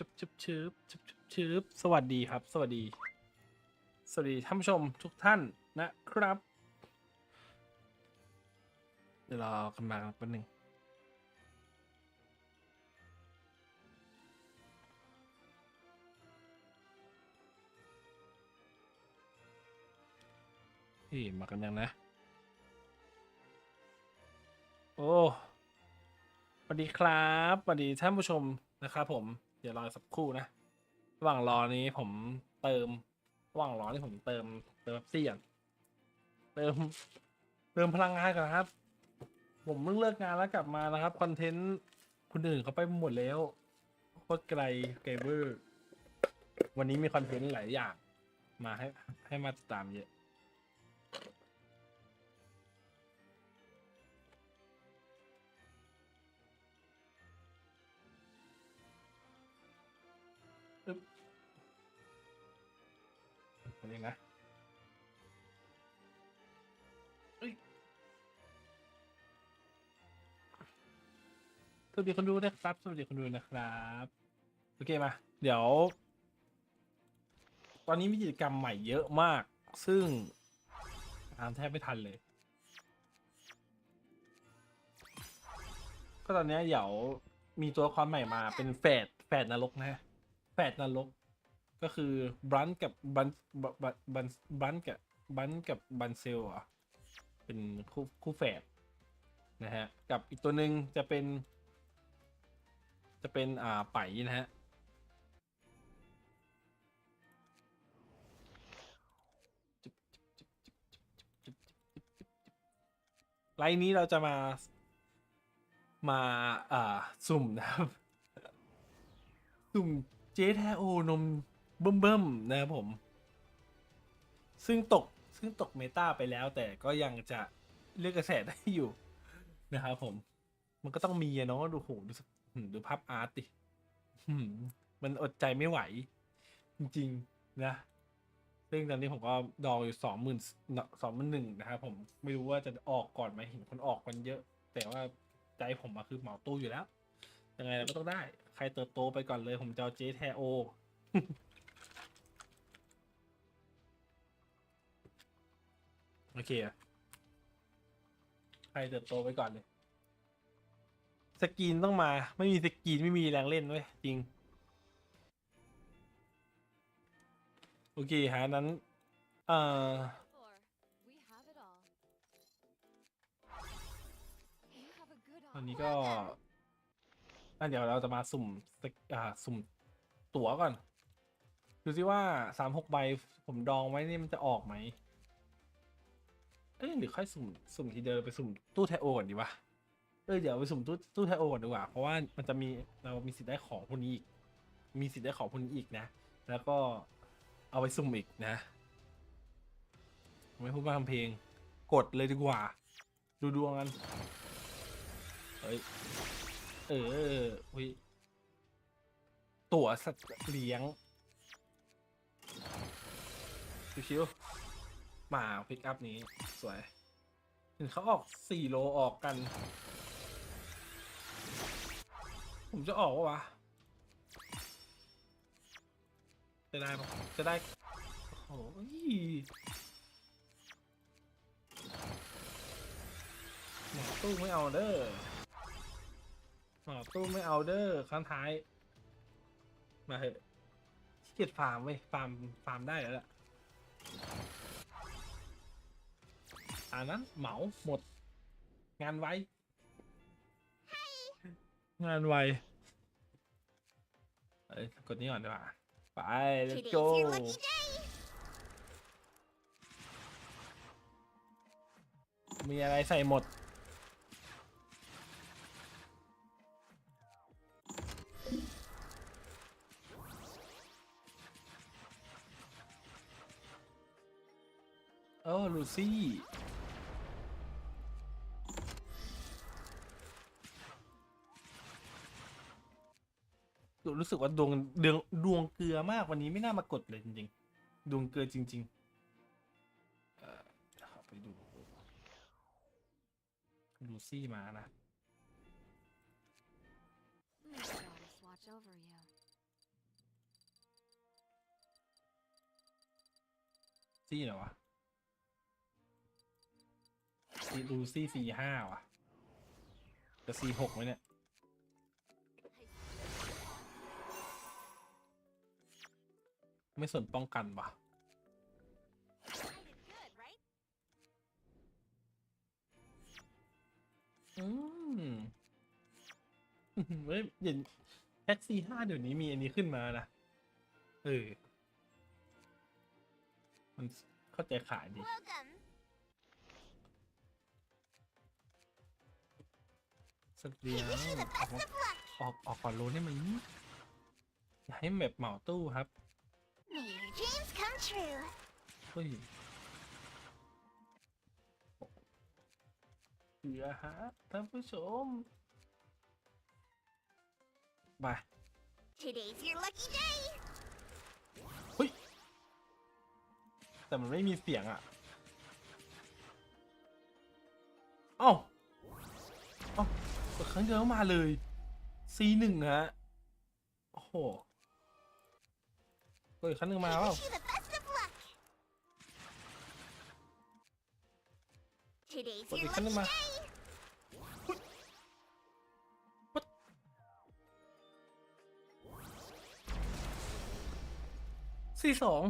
ชุบชุบชบชุบชุบชบสวัสดีครับ สวัสดี สวัสดีท่านผู้ชมทุกท่านนะครับ เดี๋ยวรอกันมาแป๊บนึงเฮ้ยมากันยังนะ โอ้สวัสดีครับสวัสดีท่านผู้ชมนะครับผม เดี๋ยวรอสักครู่นะระหว่างรอนี้ผมเติมระหว่างรอนี่ผมเติมเติมเป๊ปซี่ก่อนเติมเติมพลังงานก่อนครับ ผมเพิ่งเลิกงานแล้วกลับมานะครับคอนเทนต์คนอื่นเขาไปหมดแล้วโคตรไกลไกลเวอร์วันนี้มีคอนเทนต์หลายอย่าง มาให้ให้มาติดตามเยอะ อึ๊บอันนี้นะเอ้ยสวัสดีคนดูนะครับสวัสดีคนดูนะครับ โอเคมา เดี๋ยว ตอนนี้มีกิจกรรมใหม่เยอะมาก ซึ่งตามแทบไม่ทันเลย ก็ตอนนี้เดี๋ยวมีตัวละครใหม่มาเป็นแฝดแฝดนรกนะฮะ แฝดนรก ก็คือบรันกับบันบันบันบันกับบันกับบันเซลอะเป็นคู่คู่แฝดนะฮะ กับอีกตัวหนึ่งจะเป็น จะเป็นอ่าไปนะฮะไลน์นี้เราจะมา มา อ่า สุ่มนะครับ สุ่ม เจแทโอนมเบิ่มเบิ่มๆนะครับผม ซึ่งตกซึ่งตกเมตาไปแล้ว แต่ก็ยังจะเรียกกระแสได้อยู่นะครับผม มันก็ต้องมีเนาะดูโหดูสหืมดูภาพอาร์ตดิมมันอดใจไม่ไหว จริง ๆ นะซึ่งตอนนี้ผมก็ดองอยู่สองหมื่นสองหมื่นหนึ่งนะครับผมไม่รู้ว่าจะออกก่อนไหมเห็นคนออกกันเยอะ แต่ว่าใจผมอะคือเหมาตู้อยู่แล้ว ยังไงเราก็ต้องได้ ใครเติบโตไปก่อนเลย ผมจะเอาเจแทโอ โอเคอะใครเติบโตไปก่อนเลย สกรีนต้องมา ไม่มีสกรีนไม่มีแรงเล่นเว้ยจริง โอเคฮะนั้น เอ่อ For we have it all. You have a good ตอน eye. นี้ก็ อะเดี๋ยวเราจะมาสุ่มสกอ่าสุ่มตั๋วก่อน ดูซิว่าสามหกใบผมดองไว้นี่มันจะออกไหมเอ้ยหรือค่อยสุ่มสุ่มทีเดียวไปสุ่มตู้ไทโอก่อนดีวะเออเดี๋ยวไปสุ่มตู้ตู้ไทโอก่อนดีกว่า เพราะว่ามันจะมีเรามีสิทธิ์ได้ของพวกนี้อีก มีสิทธิ์ได้ของพวกนี้อีกนะ แล้วก็เอาไปสุ่มอีกนะ ไม่พูดมากคำเพลง กดเลยดีกว่า ดูดวงกัน เฮ้ย เอออุ้ยตั๋วสัตว์เลี้ยง ชิวๆมาพิกอัพนี้ สวยถึงเขาออกสี่โลออกกัน ผมจะออกวะวะ จะได้ปะจะได้ โอ้ยหตู้ไม่เอาเด้อ หมอตู้ไม่เอาเด้อข้งท้าย มาเถอะขี้เกียจฟาร์มเว้ยฟาร์มฟาร์มได้แล้วล่ะอันนั้นเหมาหมด งานไว งานไวเอ้ยกดนี้ก่อนดีกว่า ไป let's Today's go your lucky day. มีอะไรใส่หมด เออลูซี่ รู้สึกว่าดวงเดืองดวงเกลือมากวันนี้ไม่น่ามากดเลยจริงๆ ดวงเกลือจริงๆ เออไปดูลูซี่มานะ ซี่เหรอวะ ลูซี่สี่ห้าว่ะจะสี่หกไหมเนี่ยไม่สนป้องกันวะอืมเฮ้ยเดี๋ยวแพ็กซีห้าเดี๋ยวนี้มีอันนี้ขึ้นมานะ เออ มันเข้าใจขายดี สักเดียวออกมาออกออกก่อนโลได้ไหมอย่าให้แบบเหมาตู้ครับ May your dreams come true. เฮ้ยเหลือฮะท่านผู้ชมไป Today's your lucky day. เฮ้ย แต่มันไม่มีเสียงอะ เอ้าเอ้า กครั้งเดียวมาเลย C หนึ่งฮะ โอ้โหเฮ้ยกครั้งหนึ่งมาแล้วเฮ้ยครั้งหนึ่งมาสี่สอง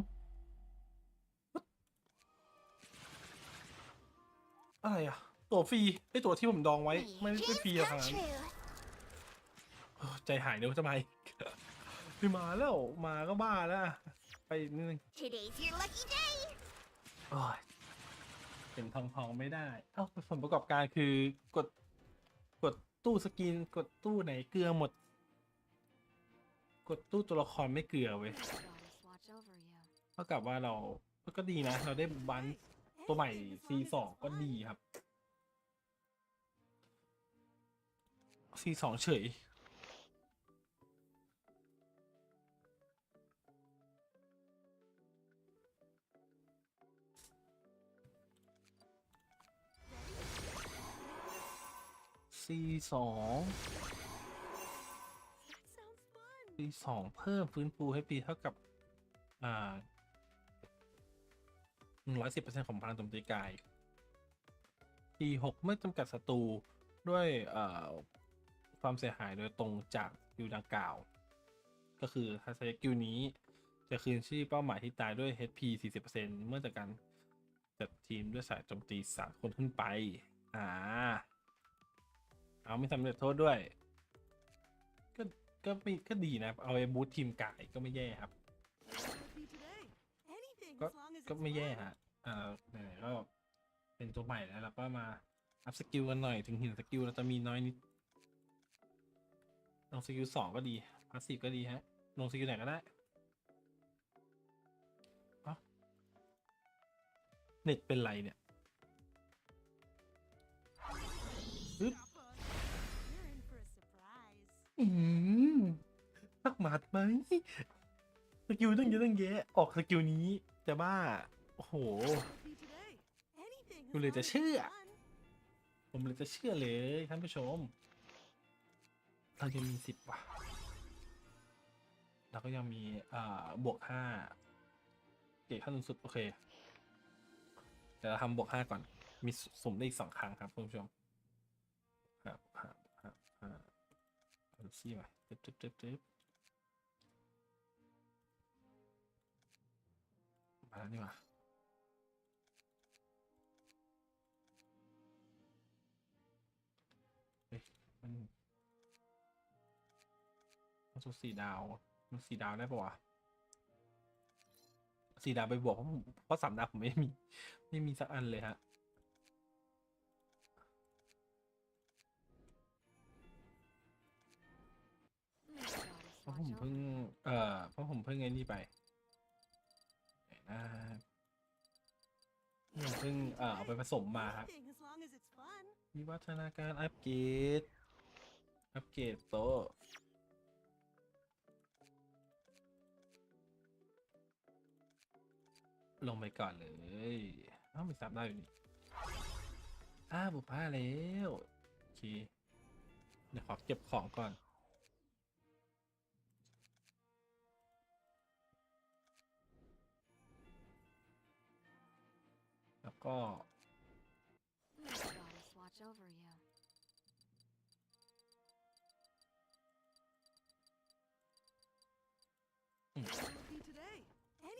อะไรอะ ตัวฟรีไอตัวที่ผมดองไว้ May ไม่ your ได้ฟรี dreams อะข come นาดนั้น true. เออใจหายเดี๋ยวจะมาอีกคือมาแล้วมาก็บ้าแล้ว ไปนิดนึง Today's your lucky day. โอ้ยเป็นทองทองไม่ได้เอ้าผลประกอบการคือกด กดตู้สกินกดตู้ไหนเกลือหมด กดตู้ตัวละครไม่เกลือเว้ย Goddess watch over you. เท่ากับว่าเราก็ดีนะ เราได้บันตัวใหม่ C2 ก็ดีครับ C2 เฉย C2 C2 เพิ่มฟื้นฟูให้ปีเท่ากับ อ่าหนึ่งร้อยสิบเปอร์เซ็นต์ของพลังโจมตีกาย T6 เมื่อจำกัดศัตรูด้วย เอ่อ ความเสียหายโดยตรงจากสกิลดังกล่าว ก็คือถ้าใช้สกิลนี้จะคืนชื่อเป้าหมายที่ตายด้วย HP 40%เมื่อจากการจัดทีมด้วยสายโจมตีสามคนขึ้นไป อ่า เอาไม่สำเร็จโทษด้วย ก็ ก็ไม่ก็ดีนะ เอาไปบูททีมกายก็ไม่แย่ครับ ก็ ก็ไม่แย่ฮะ อ่าไหนๆก็เป็นตัวใหม่แล้วเราก็มา อัพสกิลกันหน่อย ถึงหินสกิลเราจะมีน้อยนิด ลงสกิลสองก็ดีพาสซีฟก็ดีฮะ ลงสกิลไหนก็ได้เอ้าเน็ตเป็นไรเนี่ยปึ๊บอืมสักหมัดไหมสกิลตั้งเยอะตั้งแยะ ออกสกิลนี้จะบ้า โอ้โหกูเลยจะเชื่อ ผมเลยจะเชื่อเลยท่านผู้ชม เรายังมีสิบว่ะเราก็ยังมีอ่าบวกห้าเกรดขั้นสูงสุด โอเคเดี๋ยวเราทำบวกห้าก่อน มีสมได้อีกสองครั้งครับคุณผู้ชมครับครับครับครับเอาดูซี่มาจึ๊บจึ๊บจึ๊บจึ๊บมาแล้วนี่หว่า มันสุดสี่ดาวมันสี่ดาวได้ปะวะสี่ดาวไปบวกเพราะผมเพราะสามดาวผมไม่มี ไม่มีสักอันเลยฮะ May the goddess เพราะ watch ผม over เพิ่ง เอ่อเพราะผมเพิ่งไอ้นี่ไปไหนนะผมเพิ่งเอ่อเอาไปผสมมาครับวิวัฒนาการอัปเกรดอัปเกรดโต๊ ลงไปก่อนเลยอ้าวมีซับได้อยู่นี่อ้าบุผ้าแล้วโอเคเดี๋ยวขอเก็บของก่อนอก็ May the goddess watch over you.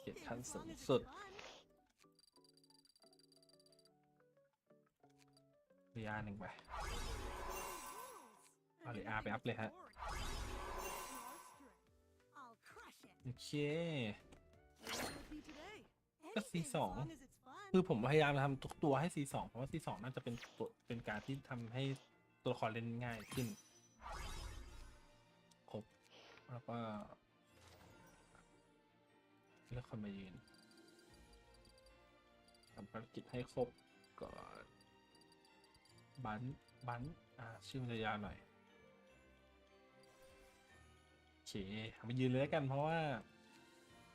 เกียรติขั้นสูงสุด เรียหนึ่งไปเอาเลยอาไปอัพเลยฮะโอเคก็ C2 คือผมพยายามทำทุกตัวให้ C2 เพราะว่า C2 น่าจะเป็นตัวเป็นการที่ทำให้ตัวละครเล่นง่ายขึ้น ครบ แล้วก็เลือกคนมายืนทำภารกิจให้ครบก่อน บันบันอ่าชื่อมันจะยาวหน่อยโอเคเอามายืนเลยแล้วกันเพราะว่า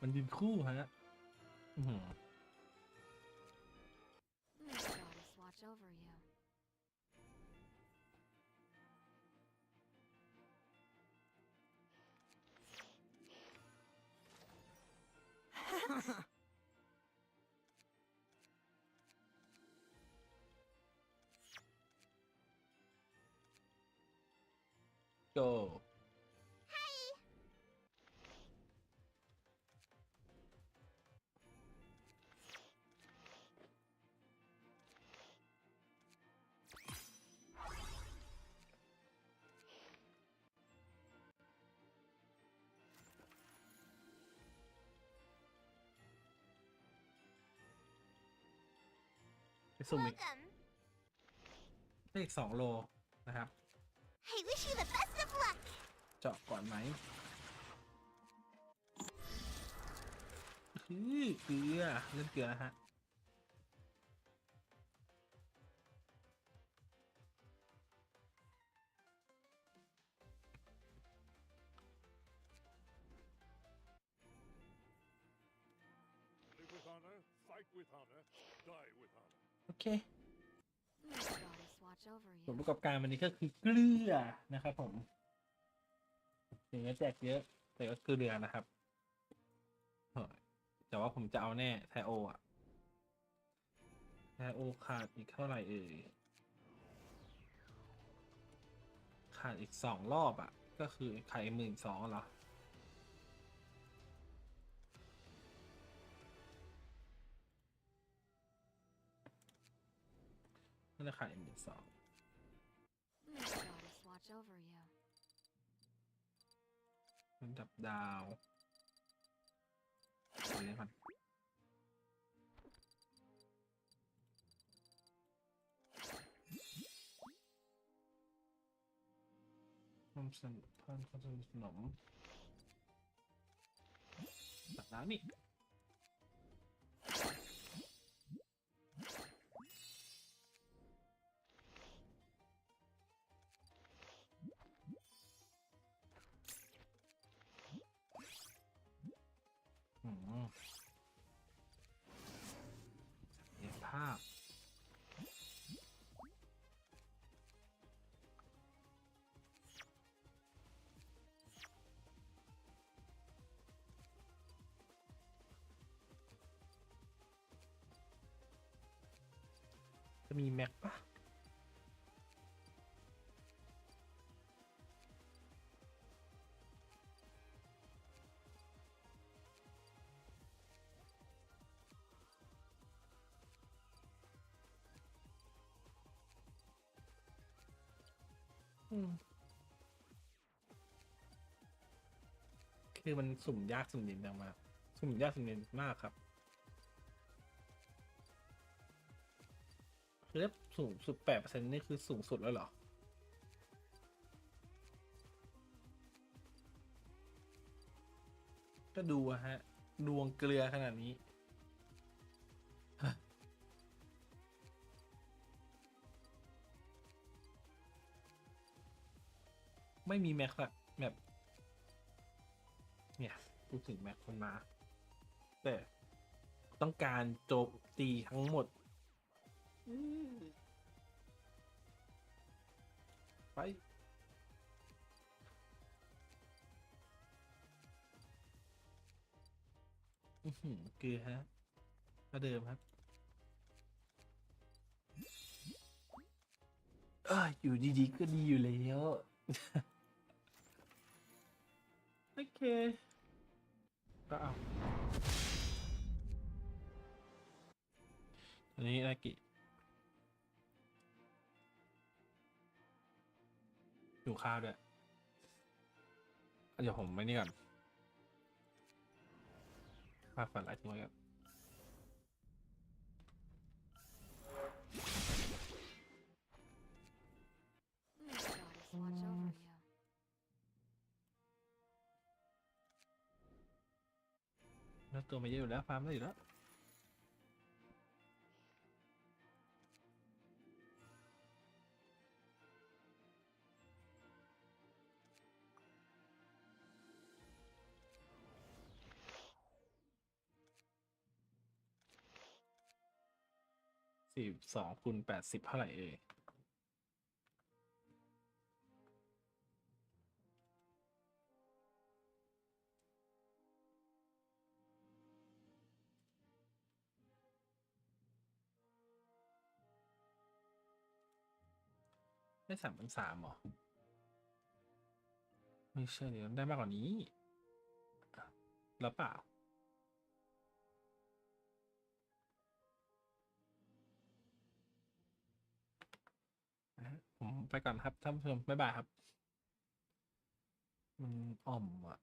มันยืนคู่ฮะอือหือ May the goddess watch over you. โจไปสุ่มอีก Welcome. ได้อีกสองโลนะครับ I wish you the best of luck. เจาะก่อนไหมคือเกลือเล่นเกลือนะฮะ Live with honor, fight with honor, die with honor. โอเค May the goddess watch over ผล you. ประกอบการวันนี้ก็คือเกลือนะครับผมถึงจะแจกเยอะ แต่ก็เกลือนะครับแต่ว่าผมจะเอาแน่ไทโออะไทโอขาดอีกเท่าไหร่เอ่ยขาดอีกสองรอบอะก็คือขายหมื่นสองเหรอน่าจะขายหมื่นสอง May the goddess watch over you. มันดับดาวดูเลยก่อนความสัมพันธ์ความสนิทสนมตัดแล้วนี่ จะมีแม็กปะอืมคือมันสุ่มยากสุ่มเย็นจังมาก สุ่มยากสุ่มเย็นมากครับ คือถ้าสูงสุดแปดเปอร์เซ็นต์นี่คือสูงสุดแล้วเหรอ ก็ดูอะฮะ ดวงเกลือขนาดนี้ไม่มีแม็กแบบแบบ เนี่ยพูดถึงแม็กมันมา แต่ต้องการโจมตีทั้งหมด ไป อือหือเกลือฮะก็เดิมครับเอออยู่ดีๆก็ดีอยู่แล้ว โอเค ก็เอา อันนี้นากิ อยู่ข้าวด้วยเดี๋ยวผมไม่นี่ก่อนภาพฝันไลท์ทิ้งไว้ก่อน May the goddess watch over you. แล้วตัวมาเยอะอยู่แล้วฟาร์มได้อยู่แล้ว สองคูณแปดสิบเท่าไหร่เอ่ยได้สามพันสามหรอ ไม่ใช่เดี๋ยวได้มากกว่านี้ แล้วเปล่า ผมไปก่อนครับท่านผู้ชมบ๊ายบายครับ มันอ่อมอะ